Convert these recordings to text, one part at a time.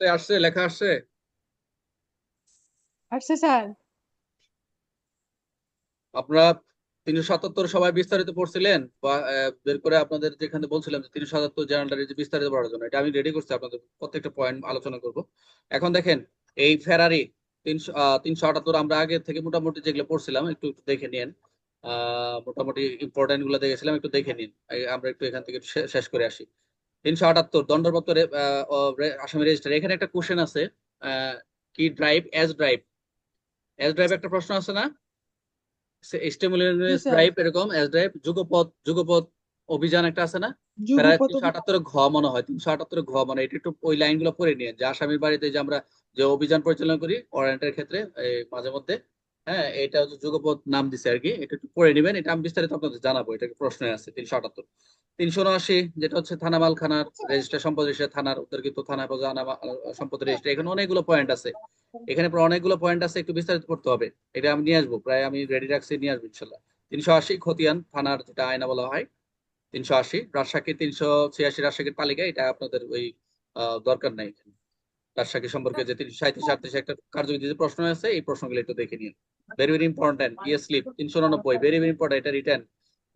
আসছে আসছে লেখা আসছে? আসছে স্যার। আপনারা তিনশো সাতাত্তর সবাই বিস্তারিত পড়ছিলেন বা বের করে আপনাদের যেখানে বলছিলাম যে তিনশো সাতাত্তর জার্নালের যে বিস্তারিত পড়ার জন্য। এটা আমি রেডি করছি আপনাদের প্রত্যেকটা পয়েন্ট আলোচনা করব। এখন দেখেন এই ফেরারি তিনশো তিনশো আটাত্তর আমরা আগে থেকে মোটামুটি যেগুলো পড়ছিলাম একটু একটু দেখে নিন আহ মোটামুটি ইম্পর্টেন্টগুলো দেখেছিলাম একটু দেখে নিন। আমরা একটু এখান থেকে শেষ করে আসি। তিনশো আটাত্তর দণ্ডপ্রাপ্ত আসামি রেজিস্টার এখানে একটা কোশ্চেন আছে কি drive S drive S drive একটা প্রশ্ন আছে না? স্টিমুলেন্স। ড্রাইভ এরকম এস ড্রাইভ যুগপথ যুগপথ অভিযান একটা আছে না? তিনশো আটাত্তর ঘ মনে হয় তিনশো আটাত্তর ঘ মানে এটা একটু ওই লাইনগুলো পড়ে নিয়ে যে আসামির বাড়িতে যে আমরা যে অভিযান পরিচালনা করি ওয়ারেন্টের ক্ষেত্রে মাঝে মধ্যে হ্যাঁ এটা হচ্ছে যুগপথ নাম দিছে আর কি। এটা একটু পড়ে নেবেন, এটা আমি বিস্তারিত আপনাদের জানাব এটা প্রশ্নে আছে, তিনশো আটাত্তর। তিনশো উনআশি, যেটা হচ্ছে থানা মালখানার রেজিস্টার সম্পদ রেজিস্টার থানার উত্তরকিত থানা সম্পদ রেজিস্টার এখানে অনেকগুলো পয়েন্ট আছে। এখানে প্রায় অনেকগুলো পয়েন্ট আছে, একটু বিস্তারিত পড়তে হবে। এটা আমি নিয়ে আসব, প্রায় আমি রেডি রাখছি, নিয়ে আসব ইনশাল্লাহ। তিনশো আশি খতিয়ান থানার যেটা আয়না বলা হয়, তিনশো আশি। রাজশাহী তিনশো ছিয়াশি রাজশাহীর তালিকা, এটা আপনাদের ওই দরকার নাই রাজশাহী সম্পর্কে যে তিনশো সাঁত্রিশ আটত্রিশ একটা কার্যবিধি প্রশ্ন আছে, এই প্রশ্নগুলো একটু দেখে নিন। ভেরি ভেরি ইম্পর্টেন্ট ইয়ে স্লিপ তিনশো উননব্বই. ভেরি ভেরি ইম্পর্টেন্ট এটা রিটার্ন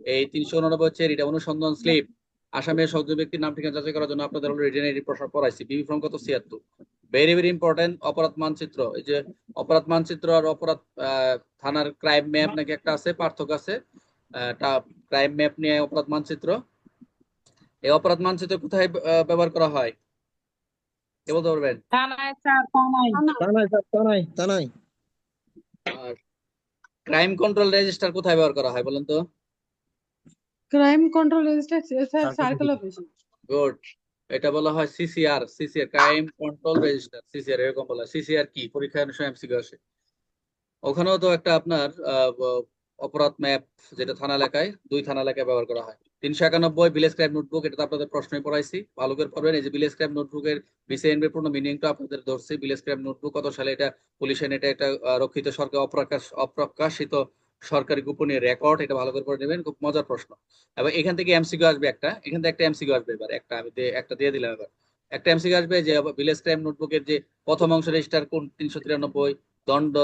এই তিনশো উননব্বই হচ্ছে এটা অনুসন্ধান স্লিপ আসামের সংযুক্ত ব্যক্তির নাম ঠিকানা যাচাই করার জন্য আপনাদের অলরেডি রিটার্ন এই প্রশ্ন পড়াইছি। বিবি ফর্ম কত? ছিয়াত্তর। ভেরি ভেরি ইম্পর্টেন্ট অপরাধ মানচিত্র। এই যে অপরাধ মানচিত্র আর অপরাধ আহ, থানার ক্রাইম ম্যাপ নাকি একটা আছে? পার্থক্য আছে। ক্রাইম ম্যাপ নিয়ে অপরাধ মানচিত্র। এই অপরাধ মানচিত্র কোথায় ব্যবহার করা হয়? কে বলতে পারবেন? থানায় স্যার থানায়। তানাই স্যার তানাই আর ক্রাইম কন্ট্রোল রেজিস্টার কোথায় ব্যবহার করা হয় বলেন তো? Crime control register sir circle অফিসে গুড এটা বলা হয় CCR CCR crime control register CCR এরকম বলা হয়। সিসিআর কি? পরীক্ষায় অনুসারে সময় এমসিকিউ আসে। ওখানেও তো একটা আপনার অপরাধ ম্যাপ যেটা থানা এলাকায় দুই থানা এলাকায় ব্যবহার করা হয়। তিনশো একানব্বই ভিলেজ ক্রাইম নোটবুক এটা তো আপনাদের প্রশ্নই পড়াইছি। ভালো করে পড়বেন এই যে ভিলেজ ক্রাইম নোটবুকের বিসিএনবির পূর্ণ মিনিংটা আপনাদের ধরছি। ভিলেজ ক্রাইম নোটবুক কত সালে এটা পুলিশ পুলিশের এটা একটা রক্ষিত সরকার, অপ্রকাশ, অপ্রকাশিত সরকারি গোপনীয় রেকর্ড, এটা ভালো করে পড়ে নেবেন। খুব মজার প্রশ্ন। এবং এখান থেকে এমসিকিউ আসবে একটা, এখান থেকে একটা এমসিকিউ আসবে এবার, একটা আমি একটা দিয়ে দিলাম এবার। একটা এমসিকিউ আসবে যে ভিলেজ ক্রাইম নোটবুকের যে প্রথম অংশ রেজিস্টার কোন তিনশো তিরানব্বই দণ্ড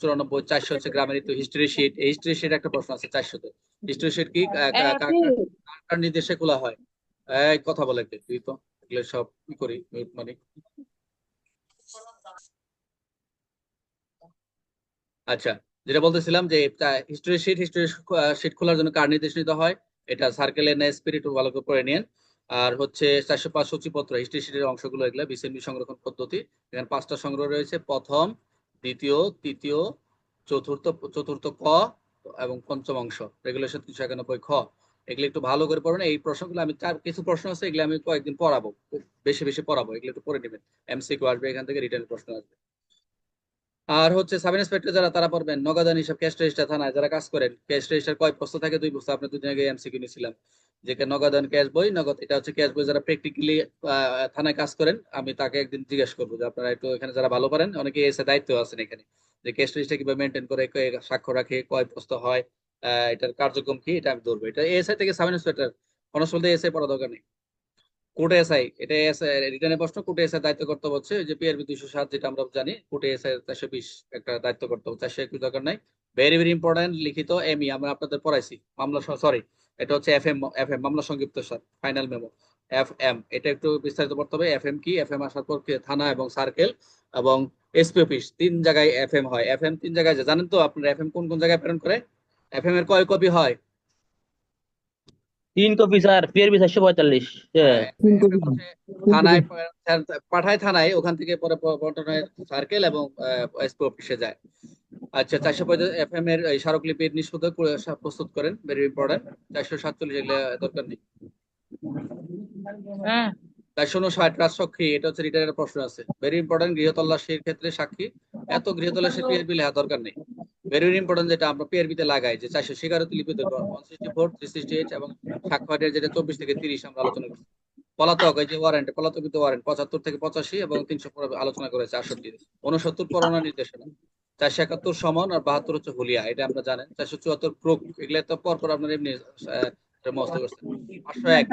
চুরানব্বই চারশো হচ্ছে গ্রামের ইতি হিস্ট্রি শিট এই হিস্ট্রি শিট একটা প্রশ্ন আছে চারশোতে। হিস্ট্রি শিট কি? কার নির্দেশে খোলা হয়? কথা বলে তুই তো। এগুলো সব কি করি মিউট মানে আচ্ছা যেটা বলতেছিলাম যে হিস্ট্রি শিট হিস্ট্রি শিট খোলার জন্য কার নির্দেশ নিতে হয়? এটা সার্কেলের না স্পিরিট ভালো করে পড়ে নিন আর হচ্ছে চারশো পাঁচ সূচিপত্র হিস্ট্রি শিটের অংশগুলো এগুলো বিসিএনবি সংরক্ষণ পদ্ধতি। এখানে পাঁচটা সংগ্রহ রয়েছে। প্রথম দ্বিতীয়, তৃতীয়, চতুর্থ চতুর্থ ক এবং পঞ্চম অংশ। রেগুলেশন তিনশো একানব্বই খ। এগুলো একটু ভালো করে পড়বেন এই প্রশ্নগুলো আমি চার, কিছু প্রশ্ন আছে, এগুলো আমি কয়েকদিন পড়াবো। বেশি বেশি পড়াবো। এগুলো একটু পড়ে নেবেন। এমসিকিউ আসবে, এখান থেকে রিটার্ন প্রশ্ন আসবে। আর হচ্ছে সাব ইন্সপেক্টর যারা, তারা পড়বেন। নগদান হিসাব ক্যাশ রেজিস্টার থানায় যারা কাজ করেন ক্যাশ রেজিস্টার কয় বস্তু থাকে, দুই বস্তু আপনি দুদিন আগে এমসিকিউ নিয়েছিলাম যে কে নগদান ক্যাশ বই, নগদ এটা হচ্ছে ক্যাশ বই যারা প্র্যাকটিক্যালি থানায় কাজ করেন, আমি তাকে একদিন জিজ্ঞেস করব যে আপনারা একটু এখানে যারা ভালো পারেন অনেকে এসে দায়িত্ব আছেন এখানে, যে ক্যাশ রেজিস্টার কীভাবে মেনটেন করে স্বাক্ষর রাখে, কয় প্রস্ত হয় এটার কার্যক্রম কি, এটা আমি ধরবো। এটা এসআই থেকে সাব ইন্সপেক্টর কনস্টেবল থেকে এসআই পড়া দরকার নেই। কোর্টে এসআই এটা এসআই রিটার্নের প্রশ্ন, কোর্টে এসআই দায়িত্ব কর্তব্য হচ্ছে যে পিআরবি দুইশো সাত, যেটা আমরা জানি, কোর্টে এসআই চারশো বিশ একটা দায়িত্ব কর্তব্য, চারশো একুশ দরকার নাই। ভেরি ভেরি ইম্পর্টেন্ট লিখিত এমই আমরা আপনাদের পড়াইছি। মামলা সরি এটা হচ্ছে এফ এম এফ এম মামলা সংক্ষিপ্ত sir final memo F M এটা একটু বিস্তারিত পড়তে হবে। এফ এম কি? এফ এম আসার পর থানা এবং সার্কেল এবং এসপি অফিস তিন জায়গায় এফ এম হয়। এফ এম তিন জায়গায়। জানেন তো আপনার এফ এম কোন কোন জায়গায় প্রেরণ করে? এফ এম এর কয় কপি হয়? তিন কপি স্যার পিআরবি চারশো পঁয়তাল্লিশ। হ্যাঁ, থানায় পাঠায় থানায় ওখান থেকে পরে সার্কেল এবং এসপি অফিসে যায়। আচ্ছা চারশো পঁয়তাল্লিশ এফ এম এর স্মারকলিপির সা- প্রস্তুত করেন ভেরি ইম্পর্টেন্ট চারশো সাতচল্লিশ এগুলো দরকার নেই। হ্যাঁ। চারশো উনষাট রাজসাক্ষী এটা হচ্ছে রিটায়ারের প্রশ্ন আছে। ভেরি ইম্পর্টেন্ট গৃহ তল্লাশির ক্ষেত্রে সাক্ষী। এত গৃহ তল্লাশি পিআরবি লেখা দরকার নেই। ভেরি ইম্পর্টেন্ট যেটা আমরা পিআরবি তে লাগাই যে চারশো স্বীকারোক্তি লিপিত one sixty four three sixty eight এবং সাক্ষ্যের যেটা চব্বিশ থেকে তিরিশ আমরা আলোচনা করছি। পলাতক এই যে ওয়ারেন্ট পলাতকিত ওয়ারেন্ট পঁচাত্তর থেকে পঁচাশি এবং তিনশো আলোচনা করেছে আটষট্টি উনসত্তর পরোয়ানা নির্দেশনা। চারশো একাত্তর সমন আর বাহাত্তর হচ্ছে হুলিয়া, এটা আমরা জানেন। চারশো চুয়াত্তর ক্রুক এগুলো তো পর পর আপনার এমনি মস্ত করছেন। পাঁচশো এক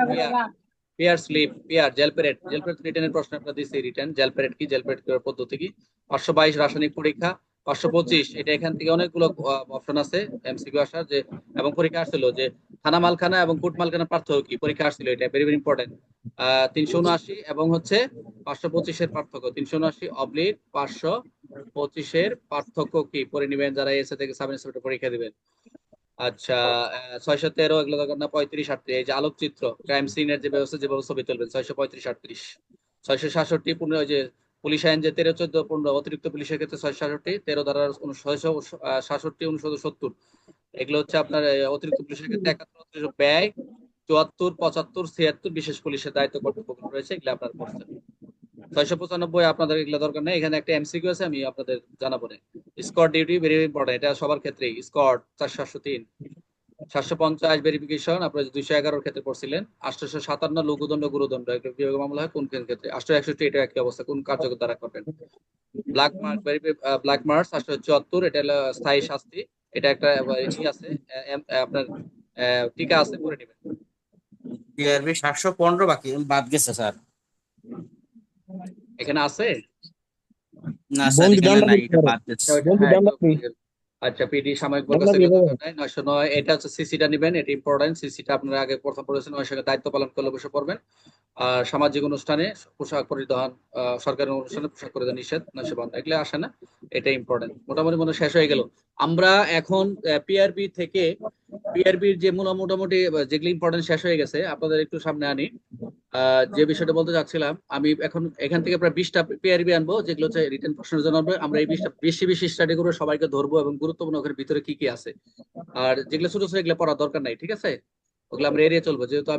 পেয়ার স্লিপ পেয়ার জেল প্যারেড জেল প্যারেড রিটেনের প্রশ্ন আপনার দিচ্ছি, রিটেন, জেল প্যারেড কি, জেল প্যারেড করার পদ্ধতি কি? পাঁচশো বাইশ রাসায়নিক পরীক্ষা, পাঁচশো পঁচিশ, এটা এখান থেকে অনেকগুলো অপশন আছে এমসিকিউ আসার, যে, এবং পরীক্ষা আসছিল, যে, থানা মালখানা এবং কোর্ট মালখানার পার্থক্য কি? পরীক্ষা আসছিল, এটা ভেরি ভেরি ইম্পর্টেন্ট তিনশো উনআশি এবং হচ্ছে পাঁচশো পঁচিশের পার্থক্য, তিনশো উনআশি অবলিক পাঁচশো পঁচিশের পার্থক্য কি? পড়ে নিবেন যারা এসে থেকে সাব পরীক্ষা দিবেন। আচ্ছা ছয়শো তেরো, এগুলো দরকার না, পঁয়ত্রিশ, আটত্রিশ। এই যে আলোকচিত্র ক্রাইম সিনের যে ব্যবস্থা যেভাবে ছবি তুলবেন, ছয়শো পঁয়ত্রিশ, আটত্রিশ। ছয়শো সাতষট্টি, পনেরো যে পুলিশ আইন যে তেরো, চোদ্দ, পনেরো, অতিরিক্ত পুলিশের ক্ষেত্রে ছয়শো সাতষট্টি, তেরো ধারা ছয়শো সাতষট্টি অনুষদ সত্তর। এগুলো হচ্ছে আপনার অতিরিক্ত পুলিশের ক্ষেত্রে একাত্তর ব্যয়, চুয়াত্তর, পঁচাত্তর, ছিয়াত্তর, বিশেষ পুলিশের দায়িত্ব কর্তব্য রয়েছে, এগুলো আপনার পড়ছেন ছয়শো পঁচানব্বই আপনাদের এগুলো দরকার নেই। এখানে একটা এমসিকিউ আছে, আমি আপনাদের জানাব না। স্কট ডিউটি ভেরি ইম্পর্টেন্ট এটা সবার ক্ষেত্রেই। স্কট চারশো সাতশো তিন সাতশো পঞ্চাশ ভেরিফিকেশন আপনার দুইশো এগারোর ক্ষেত্রে পড়ছিলেন, আটশোশো সাতান্ন লঘুদণ্ড, গুরুদণ্ড একটা বিভাগ মামলা হয় কোন ক্ষেত্রে? আটশো একষট্টি, এটা একই অবস্থা, কোন কার্যকর দ্বারা করবেন? ব্ল্যাক মার্ক ব্ল্যাক মার্ক আটশো চুয়াত্তর, এটা হলো স্থায়ী শাস্তি। এটা একটা ই আছে আপনার টিকা আছে করে নেবেন। সাতশো পনেরো বাকি, বাদ গেছে, স্যার। এখানে আছে? না স্যার এখানে নাই এটা বাদ গেছে বন্ধু হ্যাঁ। আচ্ছা পিডি সাময়িক। নয়শো নয় এটা হচ্ছে সিসিটা নেবেন এটা ইম্পর্টেন্ট সিসিটা আপনারা আগে প্রথম পড়েছেন ওই সঙ্গে দায়িত্ব পালন করলে বসে পড়বেন। আর সামাজিক অনুষ্ঠানে পোশাক পরিধান আহ, সরকারি অনুষ্ঠানে পোশাক পরিধান নিষেধ নয়শো বান্ন এগুলো আসে না এটা ইম্পর্টেন্ট মোটামুটি মনে শেষ হয়ে গেল। আমরা এখন পিআরবি থেকে পিআরবির যে মোটা- মোটামুটি যেগুলো ইম্পর্টেন্ট শেষ হয়ে গেছে আপনাদের একটু সামনে আনি। যে বিষয়টা বলতে চাচ্ছিলাম আমি এখন এখান থেকে প্রায় বিশটা পিআরবি আনব যেগুলো হচ্ছে রিটার্ন প্রশ্নের জন্য। আমরা এই বিশটা বেশি বেশি স্টাডি করে সবাইকে ধরবো এবং গুরুত্বপূর্ণ ওখানে ভিতরে কি কি আছে। আর যেগুলো ছোট ছোট এগুলো পড়ার দরকার নাই ঠিক আছে? ওগুলো আমরা এড়িয়ে চলবো যেহেতু আমি